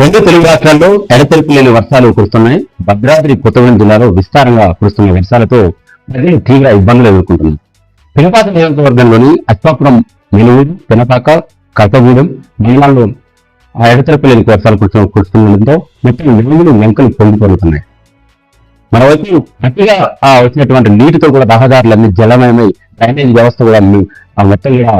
రెండు తెలుగు రాష్ట్రాల్లో ఎడతెరుపు లేని వర్షాలు కురుస్తున్నాయి. భద్రాద్రి కొత్తగూడెం జిల్లాలో విస్తారంగా కురుస్తున్న వర్షాలతో ప్రజలు తీవ్ర ఇబ్బందులు ఎదుర్కొంటున్నారు. పినపాక నియోజకవర్గంలోని అశ్వాపురం మెలుగురు పినపాక కర్తగూడెం మండలాల్లో ఆ లేని వర్షాలు కురుస్తుండటంతో మొత్తం వెలుగులు వెంకలు పొంగిపోతున్నాయి. మరోవైపు అతిగా ఆ వచ్చినటువంటి నీటితో కూడా రహదారులన్నీ జలమయమై డ్రైనేజ్ వ్యవస్థ కూడా అన్ని ఆ మొత్తం కూడా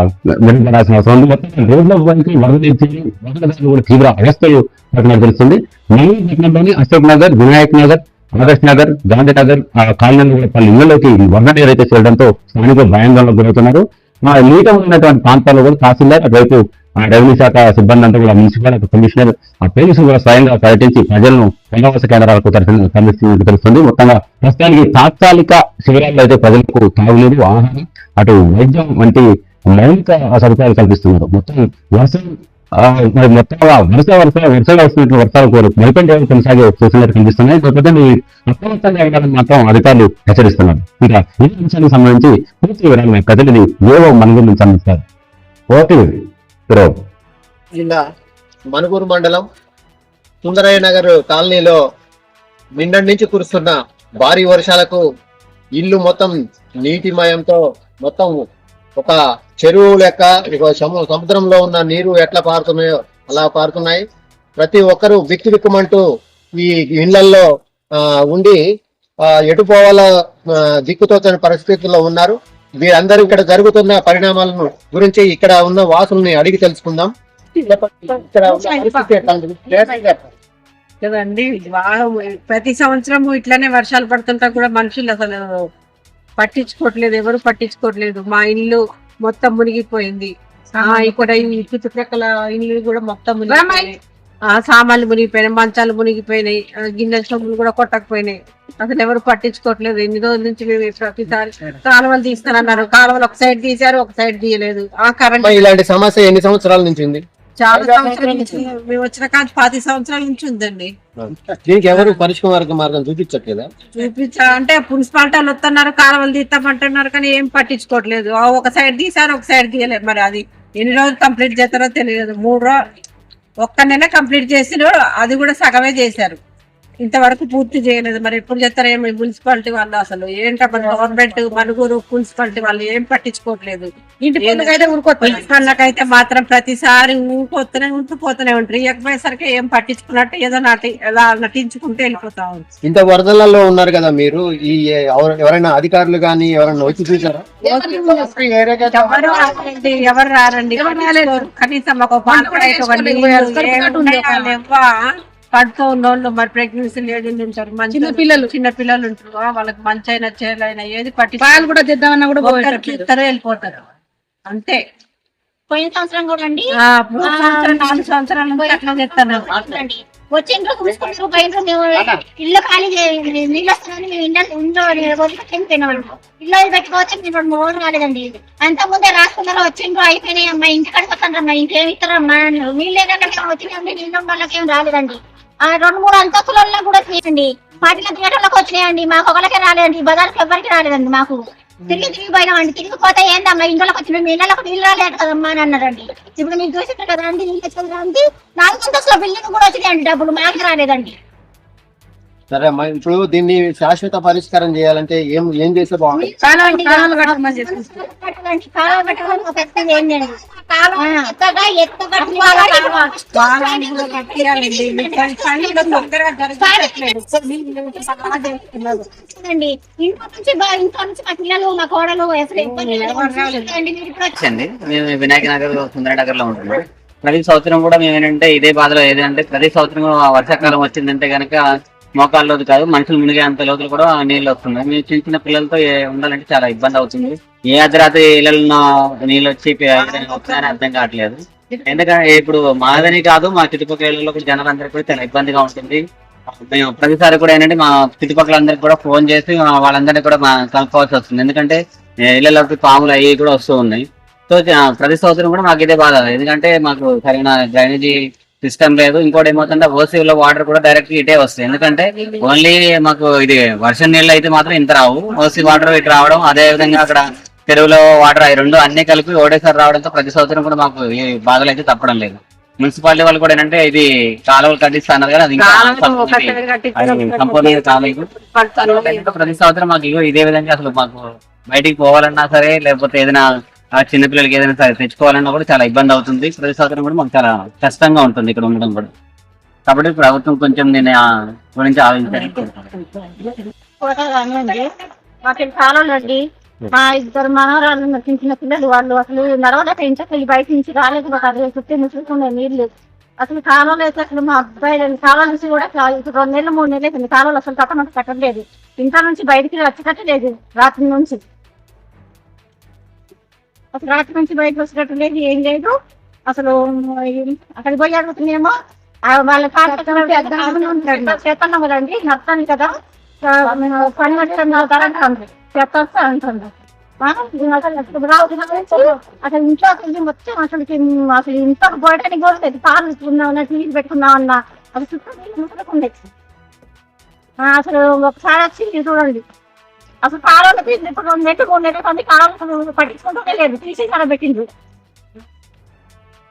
మెరుగుపడాల్సిన అవసరం ఉంది. మొత్తం రోడ్ల వారికి వరద తెచ్చి వరదలు కూడా తీవ్ర అవస్థలు పడుతున్నట్టు తెలుస్తుంది నెల్లూరు పట్టణంలోని అశోక్ నగర్ వినాయక్ నగర్ ఆదర్శ్ నగర్ గాంధీ నగర్ ఆ కాలనీ కూడా పలు ఇళ్ళలోకి వరద నీరు అయితే చేరడంతో స్థానికులు భయాందోళనకు గురవుతున్నారు. మా నీట ఉన్నటువంటి ప్రాంతాల్లో కూడా తహసీల్దార్ అటువైపు ఆ రెవెన్యూ శాఖ సిబ్బంది అంతా కూడా మున్సిపల్ కమిషనర్ ఆ పోలీసులు కూడా స్వయంగా పర్యటించి ప్రజలను పునరావాస కేంద్రాలకు తరలిస్తున్నట్టు తెలుస్తుంది. మొత్తంగా ప్రస్తుతానికి తాత్కాలిక శిబిరాల్లో అయితే ప్రజలకు తాగులేదు ఆహారం అటు వైద్యం వంటి మౌలిక సదుపాయాలు కల్పిస్తున్నారు. మొత్తం వర్షం మరి మొత్తంగా వరుస వరుస వరుసగా వస్తున్నట్టు వర్షాలు కూడా మరిపెంట కొనసాగే చూసినట్టు కనిపిస్తున్నాయి కాకపోతే మీ అప్రమత్తంగా ఉండాలని మాత్రం అధికారులు హెచ్చరిస్తున్నారు. ఇంకా ఈ అంశానికి సంబంధించి పూర్తి వివరాలు ప్రజలని ఏవో మనుగురు నుంచి అందిస్తారు ఓకే ఈరోజు జిల్లా మనుగూరు మండలం సుందరయ్య నగర్ కాలనీలో నిన్నటి నుంచి కురుస్తున్న భారీ వర్షాలకు ఇల్లు మొత్తం నీటిమయంతో మొత్తం ఒక చెరువు లెక్క ఇక సము- సముద్రంలో ఉన్న నీరు ఎట్లా పారుతున్నాయో అలా పారుతున్నాయి. ప్రతి ఒక్కరూ బిక్కు బిక్కుమంటూ ఈ ఇండ్లల్లో ఆ, ఉండి ఎటు పోవాలో దిక్కుతోచని పరిస్థితుల్లో ఉన్నారు. వీరందరూ ఇక్కడ జరుగుతున్న పరిణామాలను గురించి ఇక్కడ ఉన్న వాసుల్ని అడిగి తెలుసుకుందాం. కదండి ప్రతి సంవత్సరం ఇట్లానే వర్షాలు పడుతుంటా కూడా మనుషులు అసలు పట్టించుకోవట్లేదు ఎవరు పట్టించుకోవట్లేదు. మా ఇల్లు మొత్తం మునిగిపోయింది. ఆ, ఇక్కడ ఈ చుట్టుప్రక్కల ఇల్లు కూడా మొత్తం మునిగిపోయినాయి. ఆ సామాన్లు మునిగిపోయినాయి మంచాలు మునిగిపోయినాయి గిన్నెల సొమ్ములు కూడా కొట్టకపోయినాయి. అసలు ఎవరు పట్టించుకోవట్లేదు. ఎన్ని రోజుల నుంచి మేము ప్రతిసారి కాలువలు తీస్తానన్నారు. కాలువలు ఒక సైడ్ తీశారు ఒక సైడ్ తీయలేదు. ఆ కరెంట్ ఇలాంటి సమస్య ఎన్ని సంవత్సరాల నుంచి ఉంది? చాలా సంవత్సరాల నుంచి మేము వచ్చిన కాదు పది సంవత్సరాల నుంచి ఉందండి. దీనికి ఎవరు పరిష్కార మార్గం చూపించట్లేదా? చూపించా అంటే మున్సిపాలిటీ వాళ్ళు వస్తున్నారు కాలువలు తీస్తామంటున్నారు కానీ ఏం పట్టించుకోవట్లేదు. ఒక సైడ్ తీసారు ఒక సైడ్ తీయలేదు. మరి అది ఎన్ని రోజులు కంప్లీట్ చేస్తారో తెలియదు. మూడు రో ఒక్క నెల కంప్లీట్ చేసిరు అది కూడా సగమే చేశారు. ఇంతవరకు పూర్తి చేయలేదు. మరి ఎప్పుడు చేస్తారో ఏమో మున్సిపాలిటీ వాళ్ళు అసలు. ఏంటో గవర్నమెంట్ మనుగురు మున్సిపాలిటీ వాళ్ళు ఏం పట్టించుకోవట్లేదు. ఇంటి పనులకైతే పనులకైతే మాత్రం ప్రతిసారి ఊరిపోతూనే ఉంటుపోతూనే ఉంటారు. ఇకపోయేసరికి ఏం పట్టించుకున్నట్టు ఏదో నటి ఎలా నటించుకుంటూ వెళ్ళిపోతా ఉంటారు. ఇంత వరదలలో ఉన్నారు కదా మీరు? ఈ ఎవరు- ఎవరైనా అధికారులు కానీ ఎవరైనా వచ్చి చూసారా? ఎవరు రారండి? ఎవరు రారండి. కనీసం ఒక పాల ప్యాకెట్, పడుతూ ఉన్నోళ్ళు మరి ప్రెగ్నెన్సీ లేడీలు ఉంటారు చిన్న పిల్లలు. చిన్న పిల్లలు ఉంటారు. వాళ్ళకి మంచి అయినా చేయాలైనా ఏది పట్టి పాలు కూడా తెద్దామన్నా కూడా ఇస్తారు వెళ్ళిపోతారు. అంతే. పోయిన సంవత్సరం కూడా అండి? నాలుగు సంవత్సరాల నుంచి అట్లా చేస్తాను. అండి. వచ్చిండ్రు చూసుకుంటారు మేము ఇల్లు ఖాళీ నీళ్ళు వస్తున్నాయని మేము ఇంట్లో ఇంట్లో చనిపోయినాం ఇల్లు అది పెట్టుకోవచ్చు మేము రెండు మూడు రాలేదండి అంత ముందే రాసుకున్నారు వచ్చిండ్రు అయిపోయినాయి అమ్మా. ఇంటికాడికి వస్తారమ్మా ఇంకేమి ఇస్తారమ్మా నీళ్ళు మేము వచ్చినాయండి నీళ్ళు వాళ్ళకి ఏం రాలేదండి. రెండు మూడు అంతస్తులలో కూడా తీయండి. పాటిల థియేటర్లకు వచ్చినాయండి. మాకు ఒకరికే రాలేదండి. బజార్కి ఎవరికి రాలేదండి మాకు. తిరిగి తిరిగి పోయినామండి తిరిగిపోతే ఏందమ్మా? ఇంట్లోకి వచ్చిన మీ ఇళ్ళకి నీళ్ళు రాలేదు కదమ్మా అని అన్నారండి. ఇప్పుడు మీరు చూసిన కదండి నీళ్ళు వచ్చేది నాలుగు అంతస్తుల బిల్డింగ్ కూడా వచ్చినాయండి డబ్బులు. మాకు రాలేదండి. సరే అమ్మా ఇప్పుడు దీన్ని శాశ్వత పరిష్కారం చేయాలంటే ఏం ఏం చేస్తే బాగుంటుంది కాలువలు కాలువలు కట్టమని చెప్పి పెట్టాలండి, కాలువ పెట్టాలని ఒక పెద్దది ఏంటండి కాలువ ఎత్తగా ఎత్తగట్టి కాలువ. కాలువలు కూడా కట్టియాలండి మీకు పనులు తొందరగా జరగట్లేదు అండి ఇంట్లో నుంచి బా- ఇంట్లో నుంచి మా పిల్లలు మా కోడలు అసలు ఇబ్బంది లేదండి. మీరు ఇప్పుడు వచ్చి- అండి మేము వినాయక నగర్ సుందర నగర్లో ఉంటున్నాం ప్రతి సంవత్సరం కూడా మేము ఏంటంటే ఇదే బాధలో ఏదంటే ప్రతి సంవత్సరం వర్షాకాలం వచ్చిందంటే కనుక మోకాళ్ళ లోతు కాదు మనుషులు మునిగే అంత లోతులు కూడా నీళ్ళు వస్తున్నాయి. మేము చిన్న చిన్న పిల్లలతో ఉండాలంటే చాలా ఇబ్బంది అవుతుంది. ఏ అర్ధరాత్రి ఇళ్ళల్లో నీళ్ళు వచ్చి వస్తున్నాయని అర్థం కావట్లేదు. ఎందుకంటే ఇప్పుడు మాదని కాదు మా చుట్టుపక్కల ఇళ్ళలో కూడా జనాలందరికీ కూడా చాలా ఇబ్బందిగా ఉంటుంది. మేము ప్రతిసారి కూడా ఏంటంటే మా చుట్టుపక్కల అందరికి కూడా ఫోన్ చేసి వాళ్ళందరినీ కూడా మా కలుపుకోవాల్సి వస్తుంది. ఎందుకంటే ఇళ్ళలోకి పాములు అవి కూడా వస్తూ ఉన్నాయి. సో ప్రతి సంవత్సరం కూడా మాకు ఇదే బాధ. ఎందుకంటే మాకు సరైన డ్రైనేజీ సిస్టమ్ లేదు. ఇంకోటి ఏమవుతుంటే ఓసీ లో వాటర్ కూడా డైరెక్ట్ ఇటే వస్తాయి ఎందుకంటే ఓన్లీ మాకు ఇది వర్షం నీళ్ళు అయితే మాత్రం ఇంత రావు. ఓసీ వాటర్ ఇటు రావడం అదే విధంగా అక్కడ చెరువులో వాటర్ అవి రెండు అన్ని కలిపి ఒకటేసారి రావడంతో ప్రతి సంవత్సరం కూడా మాకు ఈ బాధలు అయితే తప్పడం లేదు. మున్సిపాలిటీ వాళ్ళు కూడా ఏంటంటే ఇది కాలువలు కట్టిస్తున్నారు కానీ అది సంపూర్ణంగా కాలేదు. ప్రతి సంవత్సరం మాకు ఇదే విధంగా అసలు మాకు బయటికి పోవాలన్నా సరే లేకపోతే ఏదైనా ఆ చిన్నపిల్లలకి ఏదైనా తెచ్చుకోవాలన్నా కూడా చాలా ఇబ్బంది అవుతుంది. ప్రతి సంవత్సరం కూడా మాకు చాలా కష్టంగా ఉంటుంది ఇక్కడ ఉండడం కూడా. కాబట్టి ప్రభుత్వం కొంచెం నేను గురించి ఆలోచించాలి. మాకు కాలండి మా ఇద్దరు మనవరాలు చిన్న పిల్లలు వాళ్ళు అసలు నడవలేక ఇంట్లో బయట నుంచి రాలేదు మాకు. అదే చుట్టూ ముసుకునే లేదు అసలు కాలంలో అయితే అసలు మా అబ్బాయి కాలం నుంచి కూడా రెండు నెలలు మూడు నెలలు అవుతుంది కాలంలో అసలు కట్టమంటే కట్టలేదు. ఇంట్లో నుంచి బయటికి వచ్చి కట్టలేదు రాత్రి నుంచి. అసలు రాత్రి నుంచి బయటకు వచ్చేటట్టు లేదు ఏం లేదు. అసలు అక్కడికి పోయి అడుగుతున్నామో ఆ వాళ్ళ చేతన్నాం కదండి నడతాను కదా. పని అవుతారంటే చేస్తా అంటుంది. అసలు రావు అసలు ఇంట్లో అసలు మొత్తం అసలు అసలు ఇంట్లో పోయడానికి కూడా లేదు కాలు ఉన్నామన్నా టీవీ పెట్టుకున్నాం అన్న. అసలు చుట్టూ నీళ్ళు ముట్టుకుండే అసలు ఒకసారి వచ్చి చూడండి. అసలు కాలంలో ఇప్పుడు రెండు నెలలు మూడు నెలలు మంది కాలం పట్టించుకుంటూనే లేదు తీసి కాలం పెట్టిండ్రు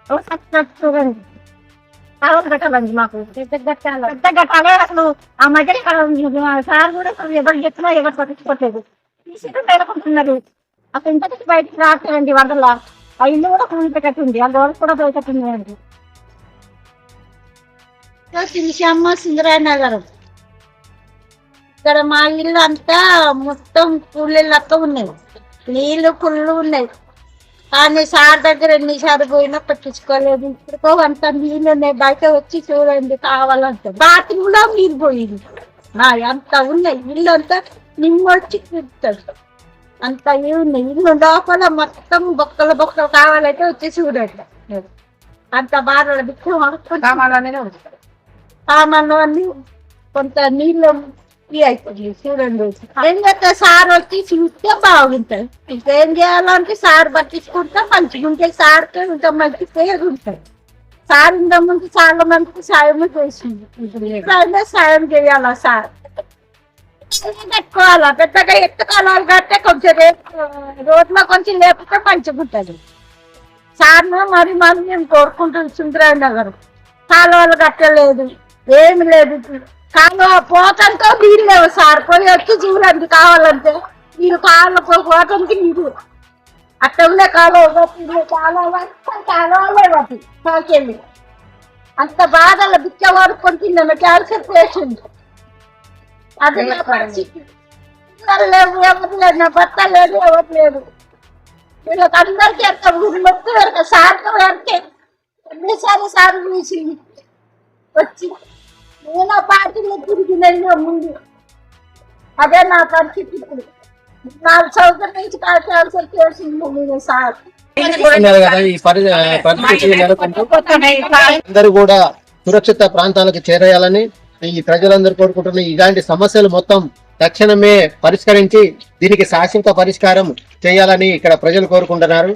ఒకసారి చూడండి కాలం కట్టాలండి మాకు. పెద్ద కట్టాలి పెద్ద కట్టాలి అసలు. ఆ మధ్య సార్ కూడా అసలు ఎవరు చెప్పినా ఎవరు పట్టించుకోవట్లేదు తీసి పెట్టుకుంటున్నారు. అసలు ఇంత బయటికి రావట్లేదండి వరదల. ఆ ఇల్లు కూడా కూలి పెట్టట్టుంది ఆ గోడ కూడా పోయేటట్టుంది అండి. శ్రీశ్యామ సింగరాయ నగరం ఇక్కడ మా ఇల్లు అంతా మొత్తం కూలీలక్క ఉన్నాయి నీళ్ళు కుళ్ళు ఉన్నాయి కానీ సార్ దగ్గర ఎన్నిసార్లు పోయినా పట్టించుకోలేదు. ఇప్పుడుకో అంత నీళ్ళు ఉన్నాయి. బయట వచ్చి చూడండి కావాలంటే. బాత్రూమ్లో నీళ్ళు పోయింది. నా అంత ఉన్నాయి ఇల్లు అంతా నిమ్మొచ్చి తిరుగుతాడు అంత ఉన్నాయి ఇల్లు లోపల మొత్తం బొక్కలు బొక్కలు కావాలంటే వచ్చి చూడండి. అంత బాధ దుఃఖం అనుకుంటా సామాన్లనే ఉంది. సామాన్లు అన్ని కొంత నీళ్ళు అవుతుంది చూడండి ఏం సార్ వచ్చి చూస్తే బాగుంటుంది. ఇంకేం చేయాలంటే సార్ పట్టించుకుంటే మంచిగా ఉంటాయి సార్తో ఇంత మంచి పేరు ఉంటుంది. సార్ ఇంత ముందు చాలా మందికి సాయం చేసింది. ఇప్పుడైనా సాయం చేయాలా సార్? పెట్టుకోవాలా? పెద్దగా ఎత్తుకోవాలి కట్టే కొంచెం రేపు రోడ్లో కొంచెం లేకపోతే మంచిగా ఉంటుంది. సార్ను మరి మరి మేము కోరుకుంటాం సుందరాయ నగర్. కాలువలు కట్టలేదు. ఏమి లేదు కాలువ పోతంతో నీళ్ళు లేవు సార్. పోయి వచ్చి చూడండి కావాలంటే. మీరు కాలువ పోతానికి నీరు అట్ట ఉండే కాలువ కాలువ పోకెళ్ళి అంత బాధలు బిచ్చ వాడుకొని తిన్నాను. Cancer patient. అది లేవు ఎవరు లేదు నా భర్త లేదు ఎవరు లేదు వీళ్ళకి అందరికీ ఎంత మొత్తం వరకు సార్తో వరకే ఎన్నిసార్లు సార్లు చూసి వచ్చి నేను ఆ పార్టీలో తిరిగిన ముందు. అదే నా పరిస్థితి ఇప్పుడు. నాలుగు సంవత్సరాల నుంచి క్యాన్సర్ చేసింది నేను సార్. అందరూ కూడా సురక్షిత ప్రాంతాలకు చేరేయాలని ఈ ప్రజలందరూ కోరుకుంటున్న ఇలాంటి సమస్యలు మొత్తం తక్షణమే పరిష్కరించి దీనికి శాశ్వత పరిష్కారం చేయాలని ఇక్కడ ప్రజలు కోరుకుంటున్నారు.